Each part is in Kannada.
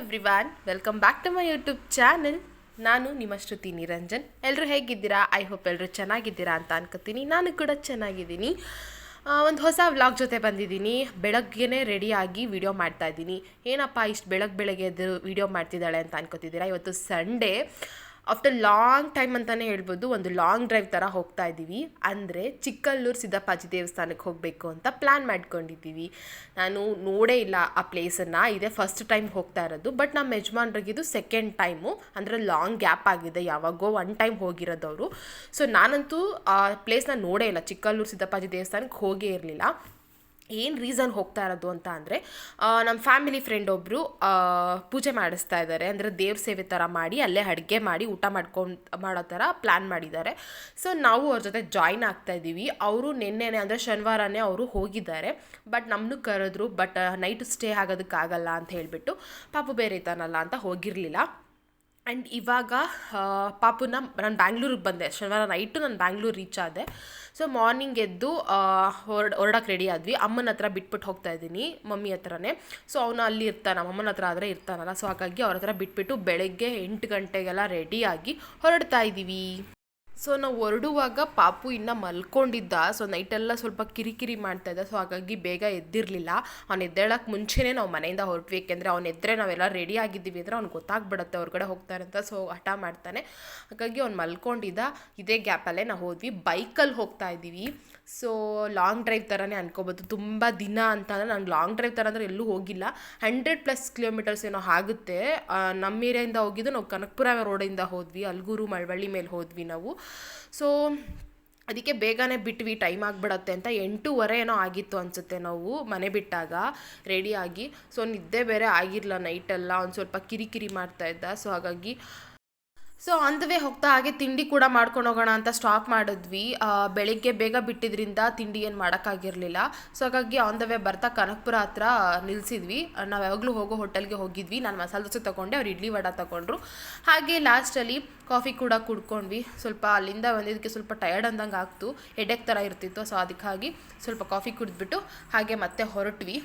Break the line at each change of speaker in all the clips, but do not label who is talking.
Everyone welcome back to my YouTube channel ನಾನು ನಿಮ್ಮ ಶ್ರುತಿ ನಿರಂಜನ್. ಎಲ್ಲರೂ ಹೇಗಿದ್ದೀರಾ? ಐ ಹೋಪ್ ಎಲ್ಲರೂ ಚೆನ್ನಾಗಿದ್ದೀರಾ ಅಂತ ಅನ್ಕೋತೀನಿ. ನಾನು ಕೂಡ ಚೆನ್ನಾಗಿದ್ದೀನಿ. ಒಂದು ಹೊಸ ವ್ಲಾಗ್ ಜೊತೆ ಬಂದಿದ್ದೀನಿ. ಬೆಳಗ್ಗೆನೇ ರೆಡಿಯಾಗಿ ವಿಡಿಯೋ ಮಾಡ್ತಾ ಇದ್ದೀನಿ. ಏನಪ್ಪ ಇಷ್ಟು ಬೆಳಗ್ಗೆ ಬೆಳಗ್ಗೆ ಎದ್ದು ವಿಡಿಯೋ ಮಾಡ್ತಿದ್ದಾಳೆ ಅಂತ ಅನ್ಕೋತಿದ್ದೀರಾ? ಇವತ್ತು ಸಂಡೇ ಆಫ್ಟರ್ ಲಾಂಗ್ ಟೈಮ್ ಅಂತಲೇ ಹೇಳ್ಬೋದು, ಒಂದು ಲಾಂಗ್ ಡ್ರೈವ್ ಥರ ಹೋಗ್ತಾ ಇದ್ದೀವಿ. ಅಂದರೆ ಚಿಕ್ಕಲ್ಲೂರು ಸಿದ್ದಪ್ಪಾಜಿ ದೇವಸ್ಥಾನಕ್ಕೆ ಹೋಗಬೇಕು ಅಂತ ಪ್ಲ್ಯಾನ್ ಮಾಡ್ಕೊಂಡಿದ್ದೀವಿ. ನಾನು ನೋಡೇ ಇಲ್ಲ ಆ ಪ್ಲೇಸನ್ನು ಇದೇ ಫಸ್ಟ್ ಟೈಮ್ ಹೋಗ್ತಾ ಇರೋದು. ಬಟ್ ನಮ್ಮ ಯಜಮಾನ್ರಿಗಿದು ಸೆಕೆಂಡ್ ಟೈಮು ಅಂದರೆ ಲಾಂಗ್ ಗ್ಯಾಪ್ ಆಗಿದೆ. ಯಾವಾಗೋ ಒನ್ ಟೈಮ್ ಹೋಗಿರೋದವರು. ಸೊ ನಾನಂತೂ ಆ ಪ್ಲೇಸ್ನ ನೋಡೇ ಇಲ್ಲ. ಚಿಕ್ಕಲ್ಲೂರು ಸಿದ್ದಪ್ಪಾಜಿ ದೇವಸ್ಥಾನಕ್ಕೆ ಹೋಗೇ ಇರಲಿಲ್ಲ. ಏನು ರೀಸನ್ ಹೋಗ್ತಾ ಇರೋದು ಅಂತ ಅಂದರೆ ನಮ್ಮ ಫ್ಯಾಮಿಲಿ ಫ್ರೆಂಡ್ ಒಬ್ಬರು ಪೂಜೆ ಮಾಡಿಸ್ತಾ ಇದ್ದಾರೆ ಅಂದರೆ ದೇವ್ರ ಸೇವೆ ಥರ ಮಾಡಿ, ಅಲ್ಲೇ ಅಡುಗೆ ಮಾಡಿ, ಊಟ ಮಾಡ್ಕೊಂಡು, ಮಾಡೋ ಥರ ಪ್ಲ್ಯಾನ್ ಮಾಡಿದ್ದಾರೆ. ಸೊ ನಾವು ಅವ್ರ ಜೊತೆ ಜಾಯ್ನ್ ಆಗ್ತಾ ಇದ್ದೀವಿ ಅವರು ನಿನ್ನೆನೆ, ಅಂದರೆ ಶನಿವಾರನೇ ಅವರು ಹೋಗಿದ್ದಾರೆ. ಬಟ್ ನಮ್ಮನ್ನು ಕರೆದ್ರು ಬಟ್ ನೈಟ್ ಸ್ಟೇ ಆಗೋದಕ್ಕಾಗಲ್ಲ ಅಂತ ಹೇಳಿಬಿಟ್ಟು, ಪಾಪು ಬೇರೆ ತಾನಲ್ಲ ಅಂತ ಹೋಗಿರಲಿಲ್ಲ. ಆ್ಯಂಡ್ ಇವಾಗ ಪಾಪು ಪಾಪುನ ನಾನು ಬ್ಯಾಂಗ್ಳೂರಿಗೆ ಬಂದೆ. ಶನಿವಾರ ನೈಟು ನಾನು ಬ್ಯಾಂಗ್ಳೂರು ರೀಚ್ ಆದೆ. ಸೊ ಮಾರ್ನಿಂಗ್ ಎದ್ದು ಹೊರಡ್ ಹೊರಡಕ್ಕೆ ರೆಡಿ ಆದ್ವಿ. ಅಮ್ಮನ ಹತ್ರ ಬಿಟ್ಬಿಟ್ಟು ಹೋಗ್ತಾ ಇದ್ದೀನಿ, ಮಮ್ಮಿ ಹತ್ರನೇ. ಸೊ ಅವನು ಅಲ್ಲಿ ಇರ್ತಾನೆ ಅಮ್ಮನ ಹತ್ರ ಆದರೆ ಇರ್ತಾನಲ್ಲ. ಸೊ ಹಾಗಾಗಿ ಅವ್ರ ಹತ್ರ ಬಿಟ್ಬಿಟ್ಟು ಬೆಳಗ್ಗೆ ಎಂಟು ಗಂಟೆಗೆಲ್ಲ ರೆಡಿಯಾಗಿ ಹೊರಡ್ತಾ ಇದ್ದೀವಿ ಸೊ ನಾವು ಹೊರಡುವಾಗ ಪಾಪು ಇನ್ನು ಮಲ್ಕೊಂಡಿದ್ದ. ಸೊ ನೈಟೆಲ್ಲ ಸ್ವಲ್ಪ ಕಿರಿಕಿರಿ ಮಾಡ್ತಾ ಇದ್ದ. ಸೊ ಹಾಗಾಗಿ ಬೇಗ ಎದ್ದಿರಲಿಲ್ಲ. ಅವ್ನು ಎದ್ದೇಳಕ್ಕೆ ಮುಂಚೆನೇ ನಾವು ಮನೆಯಿಂದ ಹೊರಟ್ವಿ. ಯಾಕೆಂದರೆ ಅವ್ನು ಎದ್ದರೆ ನಾವೆಲ್ಲ ರೆಡಿ ಆಗಿದ್ದೀವಿ ಅಂದರೆ ಅವ್ನು ಗೊತ್ತಾಗ್ಬಿಡುತ್ತೆ ಹೊರಗಡೆ ಹೋಗ್ತಾರೆ ಅಂತ. ಸೊ ಹಠ ಮಾಡ್ತಾನೆ. ಹಾಗಾಗಿ ಅವ್ನು ಮಲ್ಕೊಂಡಿದ್ದ. ಇದೇ ಗ್ಯಾಪಲ್ಲೇ ನಾವು ಹೋದ್ವಿ. ಬೈಕಲ್ಲಿ ಹೋಗ್ತಾ ಇದ್ದೀವಿ. ಸೊ ಲಾಂಗ್ ಡ್ರೈವ್ ಥರನೇ ಅನ್ಕೋಬೋದು. ತುಂಬ ದಿನ ಅಂತ ಅಂದರೆ ನಾನು ಲಾಂಗ್ ಡ್ರೈವ್ ಥರ ಅಂದರೆ ಎಲ್ಲೂ ಹೋಗಿಲ್ಲ. ಹಂಡ್ರೆಡ್ ಪ್ಲಸ್ ಕಿಲೋಮೀಟರ್ಸ್ ಏನೋ ಆಗುತ್ತೆ. ನಮ್ಮ ಏರಿಯಾಯಿಂದ ಹೋಗಿದ್ದು ನಾವು ಕನಕಪುರ ರೋಡಿಂದ ಹೋದ್ವಿ. ಅಲ್ಗೂರು, ಮಳವಳ್ಳಿ ಮೇಲೆ ಹೋದ್ವಿ ನಾವು. ಸೊ ಅದಕ್ಕೆ ಬೇಗನೆ ಬಿಟ್ವಿ. ಟೈಮ್ ಆಗಿಬಿಡತ್ತೆ ಅಂತ ಎಂಟೂವರೆ ಏನೋ ಆಗಿತ್ತು ಅನಿಸುತ್ತೆ ನಾವು ಮನೆ ಬಿಟ್ಟಾಗ ರೆಡಿಯಾಗಿ ಸೊ ನಿದ್ದೆ ಬೇರೆ ಆಗಿರಲ್ಲ ನೈಟೆಲ್ಲ ಒಂದು ಸ್ವಲ್ಪ ಕಿರಿಕಿರಿ ಮಾಡ್ತಾಯಿದ್ದ ಸೊ ಹಾಗಾಗಿ ಸೊ ಆನ್ ದ ವೇ ಹೋಗ್ತಾ ಹಾಗೆ ತಿಂಡಿ ಕೂಡ ಮಾಡ್ಕೊಂಡು ಹೋಗೋಣ ಅಂತ ಸ್ಟಾಪ್ ಮಾಡಿದ್ವಿ. ಬೆಳಿಗ್ಗೆ ಬೇಗ ಬಿಟ್ಟಿದ್ರಿಂದ ತಿಂಡಿ ಏನು ಮಾಡೋಕ್ಕಾಗಿರಲಿಲ್ಲ. ಸೊ ಹಾಗಾಗಿ ಆನ್ ದ ವೇ ಬರ್ತಾ ಕನಕಪುರ ಹತ್ರ ನಿಲ್ಲಿಸಿದ್ವಿ ನಾವು ಯಾವಾಗಲೂ ಹೋಗೋ ಹೋಟೆಲ್ಗೆ ಹೋಗಿದ್ವಿ. ನಾನು ಮಸಾಲೆ ದೋಸೆ ತೊಗೊಂಡೆ, ಅವ್ರು ಇಡ್ಲಿ ವಡ ತೊಗೊಂಡ್ರು. ಹಾಗೆ ಲಾಸ್ಟಲ್ಲಿ ಕಾಫಿ ಕೂಡ ಕುಡ್ಕೊಂಡ್ವಿ. ಸ್ವಲ್ಪ ಅಲ್ಲಿಂದ ಬಂದಿದ್ದಕ್ಕೆ ಸ್ವಲ್ಪ ಟಯರ್ಡ್ ಅಂದಂಗೆ ಆಗ್ತು. ಹೆಡೆಕ್ ಥರ ಇರ್ತಿತ್ತು. ಸೊ ಅದಕ್ಕಾಗಿ ಸ್ವಲ್ಪ ಕಾಫಿ ಕುಡಿದ್ಬಿಟ್ಟು ಹಾಗೆ ಮತ್ತೆ ಹೊರಟ್ವಿ.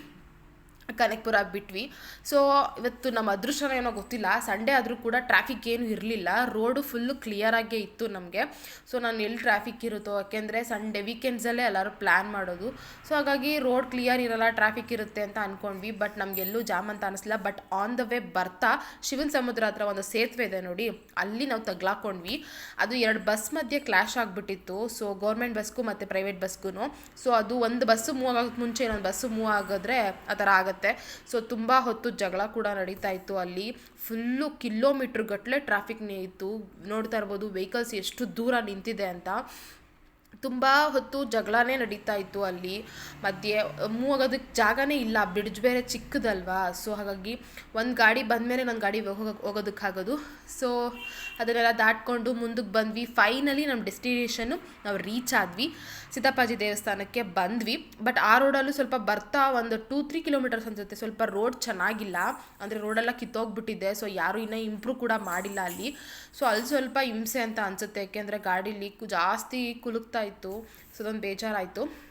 ಕನಕಪುರ ಬಿಟ್ವಿ. ಸೊ ಇವತ್ತು ನಮ್ಮ ಅದೃಷ್ಟನ ಏನೋ ಗೊತ್ತಿಲ್ಲ. ಸಂಡೇ ಆದರೂ ಕೂಡ ಟ್ರಾಫಿಕ್ ಏನು ಇರಲಿಲ್ಲ. ರೋಡು ಫುಲ್ಲು ಕ್ಲಿಯರಾಗೇ ಇತ್ತು ನಮಗೆ. ಸೊ ನಾನು ಎಲ್ಲಿ ಟ್ರಾಫಿಕ್ ಇರುತ್ತೋ, ಯಾಕೆಂದರೆ ಸಂಡೇ ವೀಕೆಂಡ್ಸಲ್ಲೇ ಎಲ್ಲರೂ ಪ್ಲ್ಯಾನ್ ಮಾಡೋದು. ಸೊ ಹಾಗಾಗಿ ರೋಡ್ ಕ್ಲಿಯರ್ ಇರಲ್ಲ ಟ್ರಾಫಿಕ್ ಇರುತ್ತೆ ಅಂತ ಅಂದ್ಕೊಂಡ್ವಿ ಬಟ್ ನಮಗೆಲ್ಲೂ ಜಾಮ್ ಅಂತ ಅನಿಸ್ಲಿಲ್ಲ. ಬಟ್ ಆನ್ ದ ವೇ ಬರ್ತಾ, ಶಿವನ್ ಸಮುದ್ರ ಹತ್ರ ಒಂದು ಸೇತುವೆ ಇದೆ ನೋಡಿ. ಅಲ್ಲಿ ನಾವು ತಗ್ಲಾಕೊಂಡ್ವಿ. ಅದು ಎರಡು ಬಸ್ ಮಧ್ಯೆ ಕ್ಲಾಶ್ ಆಗಿಬಿಟ್ಟಿತ್ತು. ಸೊ ಗೌರ್ಮೆಂಟ್ ಬಸ್ಗೂ ಮತ್ತು ಪ್ರೈವೇಟ್ ಬಸ್ಗೂ ಸೊ ಅದು ಒಂದು ಬಸ್ಸು ಮೂವ್ ಆಗೋಕ್ಕೆ ಮುಂಚೆ ಇನ್ನೊಂದು ಬಸ್ಸು ಮೂವ್ ಆಗಿದ್ರೆ ಆ ಥರ ಆಗುತ್ತೆ. ಸೊ ತುಂಬ ಹೊತ್ತು ಜಗಳ ಕೂಡ ನಡೀತಾ ಇತ್ತು ಅಲ್ಲಿ. ಫುಲ್ಲು ಕಿಲೋಮೀಟ್ರ್ ಗಟ್ಟಲೆ ಟ್ರಾಫಿಕ್ ಇತ್ತು. ನೋಡ್ತಾ ಇರ್ಬೋದು ವೆಹಿಕಲ್ಸ್ ಎಷ್ಟು ದೂರ ನಿಂತಿದೆ ಅಂತ. ತುಂಬ ಹೊತ್ತು ಜಗಳನೇ ನಡೀತಾ ಇತ್ತು ಅಲ್ಲಿ. ಮಧ್ಯೆ ಮೂವ್ ಆಗೋದಕ್ಕೆ ಜಾಗನೇ ಇಲ್ಲ. ಬ್ರಿಡ್ಜ್ ಬೇರೆ ಚಿಕ್ಕದಲ್ವಾ? ಸೊ ಹಾಗಾಗಿ ಒಂದು ಗಾಡಿ ಬಂದಮೇಲೆ ನನ್ನ ಗಾಡಿ ಹೋಗೋಕೆ ಹೋಗೋದಕ್ಕಾಗೋದು. ಸೊ ಅದನ್ನೆಲ್ಲ ದಾಟ್ಕೊಂಡು ಮುಂದಕ್ಕೆ ಬಂದ್ವಿ. ಫೈನಲಿ ನಮ್ಮ ಡೆಸ್ಟಿನೇಷನ್ನು ನಾವು ರೀಚ್ ಆದ್ವಿ. ಸಿದ್ದಪ್ಪಾಜಿ ದೇವಸ್ಥಾನಕ್ಕೆ ಬಂದ್ವಿ. ಬಟ್ ಆ ರೋಡಲ್ಲೂ ಸ್ವಲ್ಪ ಬರ್ತಾ ಒಂದು ಟೂ ತ್ರೀ ಕಿಲೋಮೀಟರ್ಸ್ ಅನ್ಸುತ್ತೆ. ಸ್ವಲ್ಪ ರೋಡ್ ಚೆನ್ನಾಗಿಲ್ಲ. ಅಂದರೆ ರೋಡೆಲ್ಲ ಕಿತ್ತೋಗ್ಬಿಟ್ಟಿದೆ. ಸೊ ಯಾರೂ ಇನ್ನೂ ಇಂಪ್ರೂವ್ ಕೂಡ ಮಾಡಿಲ್ಲ ಅಲ್ಲಿ. ಸೊ ಅಲ್ಲಿ ಸ್ವಲ್ಪ ಹಿಂಸೆ ಅಂತ ಅನಿಸುತ್ತೆ. ಯಾಕೆಂದರೆ ಗಾಡಿ ಕು- ಜಾಸ್ತಿ ಕುಲುಕ್ತಾ ಇತ್ತು ಸೊ ಅದೊಂದು ಬೇಜಾರಾಯಿತು.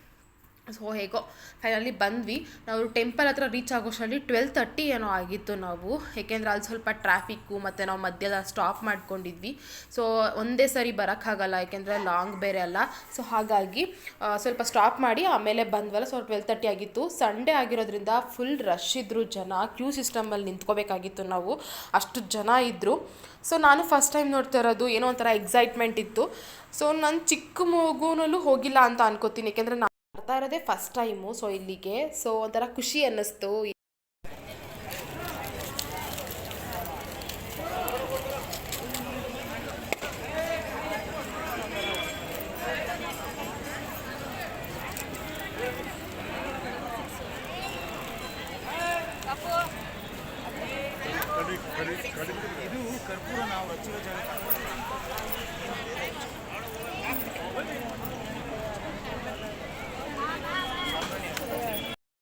ಸೊ ಹೇಗೋ ಫೈನಲಿ ಬಂದ್ವಿ. ನಾವು ಟೆಂಪಲ್ ಹತ್ರ ರೀಚ್ ಆಗೋಷ್ಟರಲ್ಲಿ ಟ್ವೆಲ್ ತರ್ಟಿ ಏನೋ ಆಗಿತ್ತು ನಾವು. ಏಕೆಂದರೆ ಅಲ್ಲಿ ಸ್ವಲ್ಪ ಟ್ರಾಫಿಕ್ಕು ಮತ್ತು ನಾವು ಮಧ್ಯದ ಸ್ಟಾಪ್ ಮಾಡ್ಕೊಂಡಿದ್ವಿ. ಸೊ ಒಂದೇ ಸರಿ ಬರೋಕ್ಕಾಗಲ್ಲ, ಏಕೆಂದರೆ ಲಾಂಗ್ ಬೇರೆ ಅಲ್ಲ. ಸೊ ಹಾಗಾಗಿ ಸ್ವಲ್ಪ ಸ್ಟಾಪ್ ಮಾಡಿ ಆಮೇಲೆ ಬಂದ್ವಲ್ಲ. ಸೊ ಟ್ವೆಲ್ ತರ್ಟಿ ಆಗಿತ್ತು. ಸಂಡೇ ಆಗಿರೋದ್ರಿಂದ ಫುಲ್ ರಶ್ ಇದ್ದರು ಜನ. ಕ್ಯೂ ಸಿಸ್ಟಮಲ್ಲಿ ನಿಂತ್ಕೋಬೇಕಾಗಿತ್ತು ನಾವು. ಅಷ್ಟು ಜನ ಇದ್ದರು ಸೊ ನಾನು ಫಸ್ಟ್ ಟೈಮ್ ನೋಡ್ತಾ ಇರೋದು ಏನೋ ಒಂಥರ ಎಕ್ಸೈಟ್ಮೆಂಟ್ ಇತ್ತು. ಸೊ ನಾನು ಚಿಕ್ಕ ಮಗುನಲ್ಲೂ ಹೋಗಿಲ್ಲ ಅಂತ ಅನ್ಕೋತೀನಿ. ಏಕೆಂದರೆ ಬರ್ತಾ ಇರೋದೇ ಫಸ್ಟ್ ಟೈಮು ಸೊ ಇಲ್ಲಿಗೆ. ಸೊ ಒಂಥರ ಖುಷಿ ಅನ್ನಿಸ್ತು.
ಇದು ಕರ್ಪೂರ ನಾವು ಹಚ್ಚಿರೋ ಜಾಗ.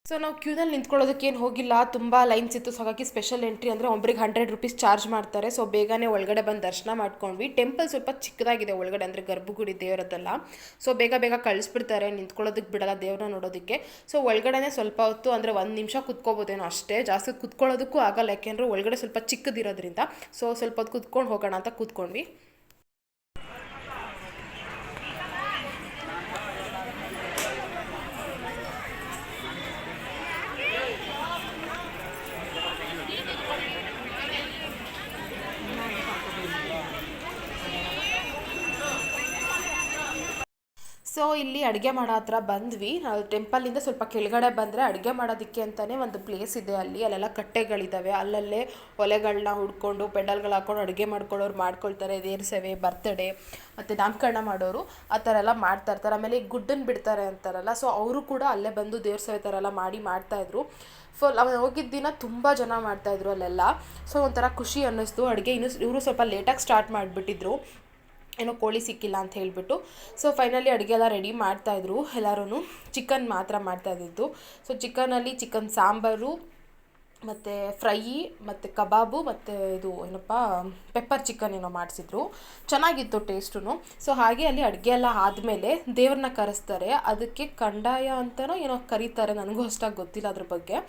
ಸೊ ನಾವು ಕ್ಯೂನಲ್ಲಿ ನಿಂತ್ಕೊಳ್ಳೋದಕ್ಕೆ ಏನು ಹೋಗಿಲ್ಲ. ತುಂಬ ಲೈನ್ಸ್ ಇತ್ತು. ಸೊ ಹಾಗಾಗಿ ಸ್ಪೆಷಲ್ ಎಂಟ್ರಿ ಅಂದರೆ ಒಬ್ರಿಗೆ ಹಂಡ್ರೆಡ್ ರುಪೀಸ್ ಚಾರ್ಜ್ ಮಾಡ್ತಾರೆ. ಸೊ ಬೇಗನೆ ಒಳಗಡೆ ಬಂದು ದರ್ಶನ ಮಾಡ್ಕೊಂಡ್ವಿ. ಟೆಂಪಲ್ ಸ್ವಲ್ಪ ಚಿಕ್ಕದಾಗಿದೆ ಒಳಗಡೆ, ಅಂದರೆ ಗರ್ಭಗುಡಿ ದೇವರದ್ದೆಲ್ಲ ಸೊ ಬೇಗ ಬೇಗ ಕಳಿಸ್ಬಿಡ್ತಾರೆ. ನಿಂತ್ಕೊಳ್ಳೋದಕ್ಕೆ ಬಿಡಲ್ಲ ದೇವ್ರನ್ನ ನೋಡೋದಕ್ಕೆ. ಸೊ ಒಳಗಡೆನೆ ಸ್ವಲ್ಪ ಹೊತ್ತು, ಅಂದರೆ ಒಂದು ನಿಮಿಷ ಕುತ್ಕೋಬೋದೇನೋ ಅಷ್ಟೇ. ಜಾಸ್ತಿ ಕುತ್ಕೊಳ್ಳೋದಕ್ಕೂ ಆಗಲ್ಲ. ಯಾಕೆಂದರೆ ಒಳಗಡೆ ಸ್ವಲ್ಪ ಚಿಕ್ಕದಿರೋದ್ರಿಂದ. ಸೊ ಸ್ವಲ್ಪ ಹೊತ್ತು ಕುತ್ಕೊಂಡು ಹೋಗೋಣ ಅಂತ ಕೂತ್ಕೊಂಡ್ವಿ. ಸೊ ಇಲ್ಲಿ ಅಡುಗೆ ಮಾಡೋ ಹತ್ರ ಬಂದ್ವಿ. ನಾವು ಟೆಂಪಲಿಂದ ಸ್ವಲ್ಪ ಕೆಳಗಡೆ ಬಂದರೆ ಅಡುಗೆ ಮಾಡೋದಕ್ಕೆ ಅಂತಲೇ ಒಂದು ಪ್ಲೇಸ್ ಇದೆ ಅಲ್ಲಿ. ಅಲ್ಲೆಲ್ಲ ಕಟ್ಟೆಗಳಿದ್ದಾವೆ ಅಲ್ಲಲ್ಲೇ ಒಲೆಗಳನ್ನ ಹುಡ್ಕೊಂಡು, ಪೆಂಡಲ್ಗಳು ಹಾಕೊಂಡು ಅಡುಗೆ ಮಾಡ್ಕೊಳ್ಳೋರು ಮಾಡ್ಕೊಳ್ತಾರೆ. ದೇವ್ರ ಸೇವೆ? ಬರ್ತಡೇ ಮತ್ತು ನಾಮಕರಣ ಮಾಡೋರು. ಆ ಥರ ಎಲ್ಲ ಮಾಡ್ತಾ ಇರ್ತಾರೆ. ಆಮೇಲೆ ಈ ಗುಡ್ಡನ್ನು ಬಿಡ್ತಾರೆ ಅಂತಾರಲ್ಲ. ಸೊ ಅವರು ಕೂಡ ಅಲ್ಲೇ ಬಂದು ದೇವ್ರ ಸೇವೆ ಥರ ಎಲ್ಲ ಮಾಡಿ ಮಾಡ್ತಾಯಿದ್ರು ಫುಲ್ ಅವನು ಹೋಗಿದ್ದ ದಿನ ತುಂಬ ಜನ ಮಾಡ್ತಾಯಿದ್ರು ಅಲ್ಲೆಲ್ಲ. ಸೊ ಒಂಥರ ಖುಷಿ ಅನ್ನಿಸ್ತು. ಅಡುಗೆ ಇನ್ನೂ ಇವರು ಸ್ವಲ್ಪ ಲೇಟಾಗಿ ಸ್ಟಾರ್ಟ್ ಮಾಡಿಬಿಟ್ಟಿದ್ರು. ಏನೋ ಕೋಳಿ ಸಿಕ್ಕಿಲ್ಲ ಅಂತ ಹೇಳಿಬಿಟ್ಟು. ಸೊ ಫೈನಲಿ ಅಡುಗೆ ಎಲ್ಲ ರೆಡಿ ಮಾಡ್ತಾಯಿದ್ರು ಎಲ್ಲರೂ ಚಿಕನ್ ಮಾತ್ರ ಮಾಡ್ತಾ ಇದ್ದಿದ್ದು. ಸೊ ಚಿಕನಲ್ಲಿ ಚಿಕನ್ ಸಾಂಬಾರು ಮತ್ತು ಫ್ರೈ, ಮತ್ತು ಕಬಾಬು, ಮತ್ತು ಇದು ಏನಪ್ಪ ಪೆಪ್ಪರ್ ಚಿಕನ್ ಏನೋ ಮಾಡಿಸಿದ್ರು. ಚೆನ್ನಾಗಿತ್ತು ಟೇಸ್ಟು ಸೊ ಹಾಗೆ ಅಲ್ಲಿ ಅಡುಗೆ ಎಲ್ಲ ಆದಮೇಲೆ ದೇವ್ರನ್ನ ಕರೆಸ್ತಾರೆ. ಅದಕ್ಕೆ ಕಂಡಾಯ ಅಂತನೋ ಏನೋ ಕರೀತಾರೆ, ನನಗೂ ಅಷ್ಟಾಗಿ ಗೊತ್ತಿಲ್ಲ ಅದ್ರ ಬಗ್ಗೆ.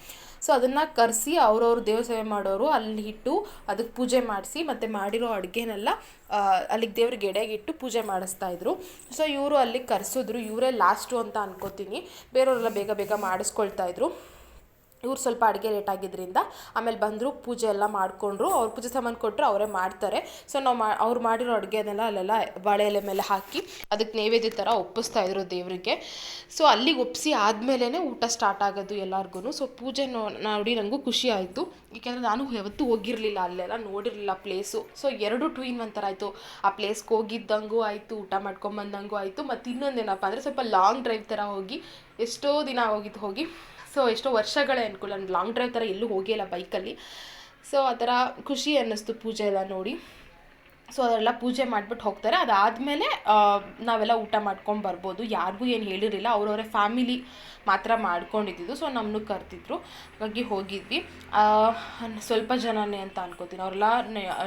ಸೊ ಅದನ್ನು ಕರೆಸಿ ಅವ್ರವ್ರು ದೇವ್ರ ಸೇವೆ ಮಾಡೋರು ಅಲ್ಲಿ ಇಟ್ಟು ಅದಕ್ಕೆ ಪೂಜೆ ಮಾಡಿಸಿ, ಮತ್ತು ಮಾಡಿರೋ ಅಡುಗೆನೆಲ್ಲ ಅಲ್ಲಿಗೆ ದೇವ್ರಿಗೆ ಎಡೆಗಿಟ್ಟು ಪೂಜೆ ಮಾಡಿಸ್ತಾ ಇದ್ರು. ಸೊ ಇವರು ಅಲ್ಲಿಗೆ ಕರೆಸಿದ್ರು. ಇವರೇ ಲಾಸ್ಟು ಅಂತ ಅನ್ಕೋತೀನಿ. ಬೇರೆಯವರೆಲ್ಲ ಬೇಗ ಬೇಗ ಮಾಡಿಸ್ಕೊಳ್ತಾ ಇದ್ರು. ಇವ್ರು ಸ್ವಲ್ಪ ಅಡುಗೆ ಲೇಟ್ ಆಗಿದ್ದರಿಂದ ಆಮೇಲೆ ಬಂದರು, ಪೂಜೆ ಎಲ್ಲ ಮಾಡಿಕೊಂಡ್ರು. ಅವ್ರು ಪೂಜೆ ಸಾಮಾನು ಕೊಟ್ಟರು ಅವರೇ ಮಾಡ್ತಾರೆ. ಸೊ ನಾವು ಮಾ, ಅವ್ರು ಮಾಡಿರೋ ಅಡುಗೆನೆಲ್ಲ ಅಲ್ಲೆಲ್ಲ ಬಾಳೆ ಎಲೆ ಮೇಲೆ ಹಾಕಿ ಅದಕ್ಕೆ ನೈವೇದ್ಯ ಥರ ಒಪ್ಪಿಸ್ತಾ ಇದ್ರು ದೇವರಿಗೆ. ಸೊ ಅಲ್ಲಿಗೆ ಒಪ್ಪಿಸಿ ಆದಮೇಲೆ ಊಟ ಸ್ಟಾರ್ಟ್ ಆಗೋದು ಎಲ್ಲರಿಗೂ ಸೊ ಪೂಜೆ ನೋಡಿ ನನಗೂ ಖುಷಿ ಆಯಿತು. ಏಕೆಂದರೆ ನಾನು ಯಾವತ್ತೂ ಹೋಗಿರಲಿಲ್ಲ, ಅಲ್ಲೆಲ್ಲ ನೋಡಿರಲಿಲ್ಲ ಪ್ಲೇಸು ಸೊ ಎರಡು ಟು ಇನ್ ಒಂಥರ ಆಯಿತು. ಆ ಪ್ಲೇಸ್ಗೆ ಹೋಗಿದ್ದಂಗೂ ಆಯಿತು, ಊಟ ಮಾಡ್ಕೊಂಬಂದಂಗೂ ಆಯಿತು. ಮತ್ತು ಇನ್ನೊಂದೇನಪ್ಪ ಅಂದರೆ ಸ್ವಲ್ಪ ಲಾಂಗ್ ಡ್ರೈವ್ ಥರ ಹೋಗಿ, ಎಷ್ಟೋ ದಿನ ಹೋಗಿದ್ದು ಹೋಗಿ. ಸೊ ಎಷ್ಟೋ ವರ್ಷಗಳೇ ಅನ್ಕೊಳ್ಳಿ ನಾನು ಲಾಂಗ್ ಡ್ರೈವ್ ಥರ ಎಲ್ಲೂ ಹೋಗಿಲ್ಲ ಬೈಕಲ್ಲಿ ಸೊ ಆ ಥರ ಖುಷಿ ಅನ್ನಿಸ್ತು ಪೂಜೆ ಎಲ್ಲ ನೋಡಿ. ಸೊ ಅದೆಲ್ಲ ಪೂಜೆ ಮಾಡಿಬಿಟ್ಟು ಹೋಗ್ತಾರೆ. ಅದಾದಮೇಲೆ ನಾವೆಲ್ಲ ಊಟ ಮಾಡ್ಕೊಂಡು ಬರ್ಬೋದು. ಯಾರಿಗೂ ಏನು ಹೇಳಿರಲಿಲ್ಲ. ಅವರವರೇ ಫ್ಯಾಮಿಲಿ ಮಾತ್ರ ಮಾಡ್ಕೊಂಡಿದ್ದು ಸೊ ನಮ್ಮನ್ನು ಕರೆದಿದ್ರು. ಹಾಗಾಗಿ ಹೋಗಿದ್ವಿ. ಸ್ವಲ್ಪ ಜನನೇ ಅಂತ ಅನ್ಕೋತೀನಿ. ಅವರೆಲ್ಲ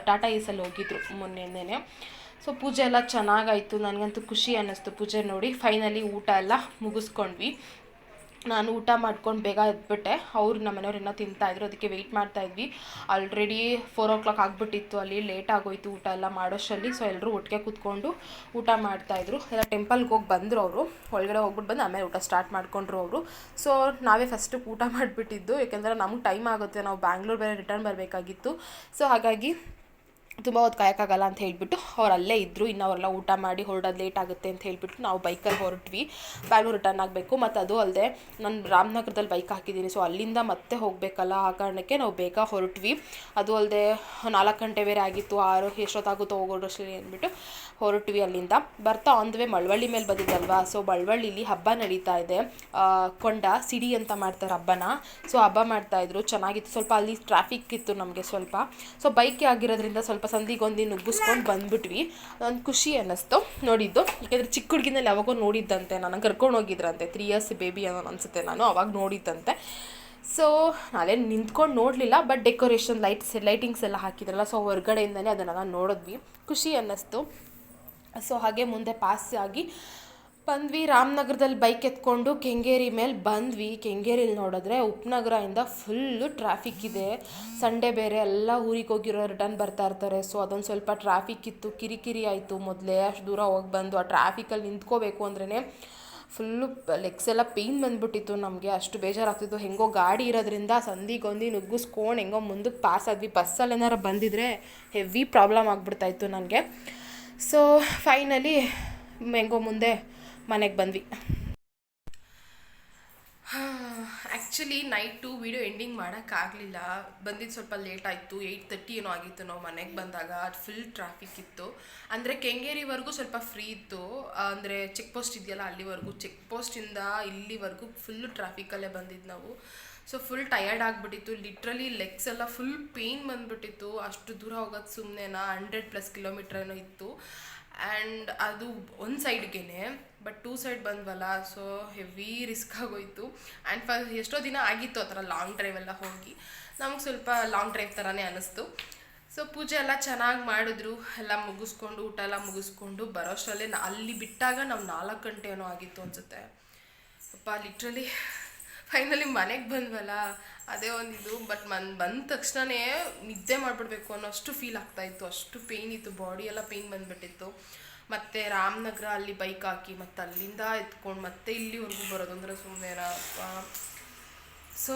ಟಾಟಾ ಏಸಲ್ಲಿ ಹೋಗಿದ್ರು ಮೊನ್ನೆನೇ ಸೊ ಪೂಜೆ ಎಲ್ಲ ಚೆನ್ನಾಗಾಯಿತು. ನನಗಂತೂ ಖುಷಿ ಅನ್ನಿಸ್ತು ಪೂಜೆ ನೋಡಿ. ಫೈನಲಿ ಊಟ ಎಲ್ಲ ಮುಗಿಸ್ಕೊಂಡ್ವಿ. ನಾನು ಊಟ ಮಾಡ್ಕೊಂಡು ಬೇಗ ಎದ್ಬಿಟ್ಟೆ. ಅವ್ರು ನಮ್ಮ ಮನೆಯವ್ರು ಇನ್ನೂ ತಿಂತಾಯಿದ್ರು ಅದಕ್ಕೆ ವೆಯ್ಟ್ ಮಾಡ್ತಾಯಿದ್ವಿ ಆಲ್ರೆಡಿ ಫೋರ್ ಓ ಕ್ಲಾಕ್ ಆಗಿಬಿಟ್ಟಿತ್ತು ಅಲ್ಲಿ ಲೇಟ್ ಆಗೋಯ್ತು ಊಟ ಎಲ್ಲ ಮಾಡೋಷ್ಟಲ್ಲಿ ಸೊ ಎಲ್ಲರೂ ಒಟ್ಟಿಗೆ ಕೂತ್ಕೊಂಡು ಊಟ ಮಾಡ್ತಾಯಿದ್ರು ಎಲ್ಲ ಟೆಂಪಲ್ಗೆ ಹೋಗಿ ಬಂದರು ಅವರು. ಒಳಗಡೆ ಹೋಗ್ಬಿಟ್ಟು ಬಂದು ಆಮೇಲೆ ಊಟ ಸ್ಟಾರ್ಟ್ ಮಾಡ್ಕೊಂಡ್ರು ಅವರು. ಸೊ ನಾವೇ ಫಸ್ಟು ಊಟ ಮಾಡಿಬಿಟ್ಟಿದ್ದು. ಏಕೆಂದರೆ ನಮಗೆ ಟೈಮ್ ಆಗುತ್ತೆ. ನಾವು ಬ್ಯಾಂಗ್ಳೂರು ಬೇರೆ ರಿಟರ್ನ್ ಬರಬೇಕಾಗಿತ್ತು. ಸೊ ಹಾಗಾಗಿ ತುಂಬ ಹೊತ್ತು ಕಾಯೋಕ್ಕಾಗಲ್ಲ ಅಂತ ಹೇಳಿಬಿಟ್ಟು ಅವ್ರು ಅಲ್ಲೇ ಇದ್ದರು ಇನ್ನು ಅವರೆಲ್ಲ ಊಟ ಮಾಡಿ ಹೊರಡೋದು ಲೇಟ್ ಆಗುತ್ತೆ ಅಂತ ಹೇಳಿಬಿಟ್ಟು ನಾವು ಬೈಕಲ್ಲಿ ಹೊರಟ್ವಿ. ಬ್ಯಾಂಗ್ಳೂರು ರಿಟರ್ನ್ ಆಗಬೇಕು. ಮತ್ತು ಅದು ಅಲ್ಲದೆ ನಾನು ರಾಮನಗರದಲ್ಲಿ ಬೈಕ್ ಹಾಕಿದ್ದೀನಿ. ಸೊ ಅಲ್ಲಿಂದ ಮತ್ತೆ ಹೋಗಬೇಕಲ್ಲ? ಆ ಕಾರಣಕ್ಕೆ ನಾವು ಬೇಗ ಹೊರಟ್ವಿ. ಅದು ಅಲ್ಲದೆ ನಾಲ್ಕು ಗಂಟೆ ಬೇರೆ ಆಗಿತ್ತು. ಆರು ಎಷ್ಟೊತ್ತಾಗುತ್ತೋ ಹೋಗೋಡೋಷ್ಟು ಅಂದ್ಬಿಟ್ಟು ಹೊರಟ್ವಿ ಅಲ್ಲಿಂದ. ಬರ್ತಾ ಆನ್ ದ ವೇ ಮಳವಳ್ಳಿ ಮೇಲೆ ಬಂದಿದ್ದಲ್ವಾ? ಸೊ ಮಳವಳ್ಳಿಲಿ ಹಬ್ಬ ನಡೀತಾ ಇದೆ. ಕೊಂಡ, ಸಿಡಿ ಅಂತ ಮಾಡ್ತಾರೆ ಹಬ್ಬನ. ಸೊ ಹಬ್ಬ ಮಾಡ್ತಾಯಿದ್ರು ಚೆನ್ನಾಗಿತ್ತು. ಸ್ವಲ್ಪ ಅಲ್ಲಿ ಟ್ರಾಫಿಕ್ ಇತ್ತು ನಮಗೆ ಸ್ವಲ್ಪ. ಸೊ ಬೈಕ್ ಆಗಿರೋದ್ರಿಂದ ಸ್ವಲ್ಪ ಸಂದಿಗೊಂದಿ ನುಗ್ಗಿಸ್ಕೊಂಡು ಬಂದ್ಬಿಟ್ವಿ. ಒಂದು ಖುಷಿ ಅನ್ನಿಸ್ತು. ನೋಡಿದ್ದು, ಯಾಕೆಂದರೆ ಚಿಕ್ಕ ಹುಡುಗಿನಲ್ಲಿ ಯಾವಾಗೋ ನೋಡಿದ್ದಂತೆ ನಾನು ಕರ್ಕೊಂಡು ಹೋಗಿದ್ರಂತೆ. ತ್ರೀ ಇಯರ್ಸ್ ಬೇಬಿ ಅನ್ನೋ ಅನಿಸುತ್ತೆ ನಾನು, ಅವಾಗ ನೋಡಿದ್ದಂತೆ. ಸೊ ನಾನೇನು ನಿಂತ್ಕೊಂಡು ನೋಡಲಿಲ್ಲ ಬಟ್ ಡೆಕೋರೇಷನ್ ಲೈಟ್ಸ್ ಲೈಟಿಂಗ್ಸ್ ಎಲ್ಲ ಹಾಕಿದ್ರಲ್ಲ ಸೊ ಹೊರಗಡೆಯಿಂದಲೇ ಅದನ್ನೆಲ್ಲ ನೋಡಿದ್ವಿ. ಖುಷಿ ಅನ್ನಿಸ್ತು. ಸೊ ಹಾಗೆ ಮುಂದೆ ಪಾಸ್ ಆಗಿ ಬಂದ್ವಿ, ರಾಮನಗರದಲ್ಲಿ ಬೈಕ್ ಎತ್ಕೊಂಡು ಕೆಂಗೇರಿ ಮೇಲೆ ಬಂದ್ವಿ. ಕೆಂಗೇರಿಲಿ ನೋಡಿದ್ರೆ ಉಪನಗರದಿಂದ ಫುಲ್ಲು ಟ್ರಾಫಿಕ್ ಇದೆ. ಸಂಡೇ ಬೇರೆ ಎಲ್ಲ ಊರಿಗೆ ಹೋಗಿರೋ ರಿಟರ್ನ್ ಬರ್ತಾ ಇರ್ತಾರೆ. ಸೊ ಅದೊಂದು ಸ್ವಲ್ಪ ಟ್ರಾಫಿಕ್ ಇತ್ತು. ಕಿರಿಕಿರಿ ಆಯಿತು ಮೊದಲೇ. ಅಷ್ಟು ದೂರ ಹೋಗಿ ಬಂದು ಆ ಟ್ರಾಫಿಕಲ್ಲಿ ನಿಂತ್ಕೋಬೇಕು ಅಂದ್ರೇ ಫುಲ್ಲು ಲೆಗ್ಸ್ ಎಲ್ಲ ಪೇಯ್ನ್ ಬಂದ್ಬಿಟ್ಟಿತ್ತು ನಮಗೆ. ಅಷ್ಟು ಬೇಜಾರಾಗ್ತಿತ್ತು. ಹೆಂಗೋ ಗಾಡಿ ಇರೋದ್ರಿಂದ ಸಂಧಿಗೊಂದಿ ನುಗ್ಗಿಸ್ಕೊಂಡು ಹೆಂಗೋ ಮುಂದಕ್ಕೆ ಪಾಸ್ ಆದ್ವಿ. ಬಸ್ಸಲ್ಲಿ ಏನಾರು ಬಂದಿದ್ರೆ ಹೆವಿ ಪ್ರಾಬ್ಲಮ್ ಆಗಿಬಿಡ್ತಾಯಿತ್ತು ನನಗೆ. ಸೊ ಫೈನಲಿ ಹೆಂಗೋ ಮುಂದೆ ಮನೆಗೆ ಬಂದ್ವಿ. ಆ್ಯಕ್ಚುಲಿ ನೈಟು ವಿಡಿಯೋ ಎಂಡಿಂಗ್ ಮಾಡೋಕ್ಕಾಗಲಿಲ್ಲ ಬಂದಿದ್ದು ಸ್ವಲ್ಪ ಲೇಟ್ ಆಯಿತು. ಏಯ್ಟ್ ತರ್ಟಿ ಏನೋ ಆಗಿತ್ತು ನಾವು ಮನೆಗೆ ಬಂದಾಗ. ಅದು ಫುಲ್ ಟ್ರಾಫಿಕ್ ಇತ್ತು. ಅಂದರೆ ಕೆಂಗೇರಿವರೆಗೂ ಸ್ವಲ್ಪ ಫ್ರೀ ಇತ್ತು. ಅಂದರೆ ಚೆಕ್ ಪೋಸ್ಟ್ ಇದೆಯಲ್ಲ ಅಲ್ಲಿವರೆಗೂ. ಚೆಕ್ ಪೋಸ್ಟಿಂದ ಇಲ್ಲಿವರೆಗೂ ಫುಲ್ಲು ಟ್ರಾಫಿಕಲ್ಲೇ ಬಂದಿದ್ದು ನಾವು. ಸೊ ಫುಲ್ ಟಯರ್ಡ್ ಆಗಿಬಿಟ್ಟಿತ್ತು. ಲಿಟ್ರಲಿ ಲೆಗ್ಸ್ ಎಲ್ಲ ಫುಲ್ ಪೇಯ್ನ್ ಬಂದ್ಬಿಟ್ಟಿತ್ತು. ಅಷ್ಟು ದೂರ ಹೋಗೋದು ಸುಮ್ಮನೆನಾ ಹಂಡ್ರೆಡ್ ಪ್ಲಸ್ ಕಿಲೋಮೀಟ್ರ್ ಏನೋ ಇತ್ತು. ಆ್ಯಂಡ್ ಅದು ಒಂದು ಸೈಡ್ಗೆ ಬಟ್ ಟೂ ಸೈಡ್ ಬಂದ್ವಲ್ಲ ಸೊ ಹೆವಿ ರಿಸ್ಕ್ ಆಗೋಯ್ತು. ಆ್ಯಂಡ್ ಫ ಎಷ್ಟೋ ದಿನ ಆಗಿತ್ತು ಆ ಥರ ಲಾಂಗ್ ಡ್ರೈವ್ ಎಲ್ಲ ಹೋಗಿ. ನಮಗೆ ಸ್ವಲ್ಪ ಲಾಂಗ್ ಡ್ರೈವ್ ಥರನೇ ಅನ್ನಿಸ್ತು ಸೊ ಪೂಜೆ ಎಲ್ಲ ಚೆನ್ನಾಗಿ ಮಾಡಿದ್ರು. ಎಲ್ಲ ಮುಗಿಸ್ಕೊಂಡು, ಊಟ ಎಲ್ಲ ಮುಗಿಸ್ಕೊಂಡು ಬರೋಷ್ಟರಲ್ಲೇ ಅಲ್ಲಿ ಬಿಟ್ಟಾಗ ನಾವು ನಾಲ್ಕು ಗಂಟೆ ಏನೋ ಆಗಿತ್ತು ಅನ್ಸುತ್ತೆ. ಅಪ್ಪ ಲಿಟ್ರಲಿ ಫೈನಲಿ ಮನೆಗೆ ಬಂದ್ವಲ್ಲ, ಅದೇ ಒಂದಿದು. ಬಟ್ ಮನ್ ಬಂದ ತಕ್ಷಣವೇ ನಿದ್ದೆ ಮಾಡಿಬಿಡ್ಬೇಕು ಅನ್ನೋ ಅಷ್ಟು ಫೀಲ್ ಆಗ್ತಾಯಿತ್ತು ಅಷ್ಟು ಪೇಯ್ನ್ ಇತ್ತು. ಬಾಡಿ ಎಲ್ಲ ಪೇಯ್ನ್ ಬಂದುಬಿಟ್ಟಿತ್ತು. ಮತ್ತು ರಾಮನಗರ ಅಲ್ಲಿ ಬೈಕ್ ಹಾಕಿ ಮತ್ತೆ ಅಲ್ಲಿಂದ ಎತ್ಕೊಂಡು ಮತ್ತೆ ಇಲ್ಲಿವರೆಗೂ ಬರೋದು ಅಂದರೆ ಸುಮ್ಮನೆ ಸೊ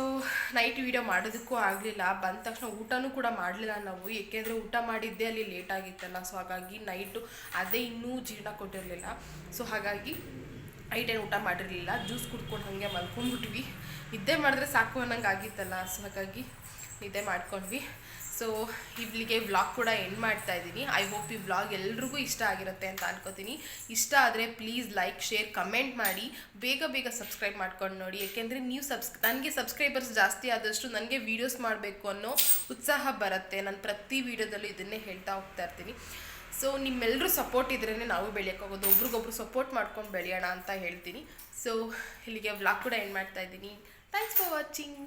ನೈಟ್ ವೀಡಿಯೋ ಮಾಡೋದಕ್ಕೂ ಆಗಲಿಲ್ಲ. ಬಂದ ತಕ್ಷಣ ಊಟನೂ ಕೂಡ ಮಾಡಲಿಲ್ಲ ನಾವು. ಏಕೆಂದರೆ ಊಟ ಮಾಡಿದ್ದೆ ಅಲ್ಲಿ ಲೇಟ್ ಆಗಿತ್ತಲ್ಲ. ಸೊ ಹಾಗಾಗಿ ನೈಟು ಅದೇ ಇನ್ನೂ ಜೀರ್ಣ ಕೊಟ್ಟಿರಲಿಲ್ಲ. ಸೊ ಹಾಗಾಗಿ ಐಟೇನು ಊಟ ಮಾಡಿರಲಿಲ್ಲ. ಜ್ಯೂಸ್ ಕುಡ್ಕೊಂಡು ಹಾಗೆ ಮಲ್ಕೊಂಡ್ಬಿಟ್ವಿ. ನಿದ್ದೆ ಮಾಡಿದ್ರೆ ಸಾಕು ಅನ್ನಂಗೆ ಆಗಿತ್ತಲ್ಲ. ಸೊ ಹಾಗಾಗಿ ನಿದ್ದೆ ಮಾಡ್ಕೊಂಡ್ವಿ. ಸೊ ಇಲ್ಲಿಗೆ ವ್ಲಾಗ್ ಕೂಡ ಎಂಡ್ ಮಾಡ್ತಾ ಇದ್ದೀನಿ. ಐ ಹೋಪ್ ಈ ವ್ಲಾಗ್ ಎಲ್ರಿಗೂ ಇಷ್ಟ ಆಗಿರುತ್ತೆ ಅಂತ ಅನ್ಕೋತೀನಿ. ಇಷ್ಟ ಆದರೆ ಪ್ಲೀಸ್ ಲೈಕ್ ಶೇರ್ ಕಮೆಂಟ್ ಮಾಡಿ. ಬೇಗ ಬೇಗ ಸಬ್ಸ್ಕ್ರೈಬ್ ಮಾಡ್ಕೊಂಡು ನೋಡಿ. ಯಾಕೆಂದರೆ ನೀವು ಸಬ್ಸ್ ನನಗೆ ಸಬ್ಸ್ಕ್ರೈಬರ್ಸ್ ಜಾಸ್ತಿ ಆದಷ್ಟು ನನಗೆ ವೀಡಿಯೋಸ್ ಮಾಡಬೇಕು ಅನ್ನೋ ಉತ್ಸಾಹ ಬರುತ್ತೆ. ನಾನು ಪ್ರತಿ ವೀಡಿಯೋದಲ್ಲೂ ಇದನ್ನೇ ಹೇಳ್ತಾ ಹೋಗ್ತಾ ಇರ್ತೀನಿ. ಸೊ ನಿಮ್ಮೆಲ್ಲರೂ ಸಪೋರ್ಟ್ ಇದ್ರೇ ನಾವು ಬೆಳೆಯೋಕ್ಕಾಗೋದು ಒಬ್ರಿಗೊಬ್ರು ಸಪೋರ್ಟ್ ಮಾಡ್ಕೊಂಡು ಬೆಳೆಯೋಣ ಅಂತ ಹೇಳ್ತೀನಿ. ಸೊ ಇಲ್ಲಿಗೆ ವ್ಲಾಗ್ ಕೂಡ ಎಂಡ್ ಮಾಡ್ತಾ ಇದ್ದೀನಿ. Thanks for watching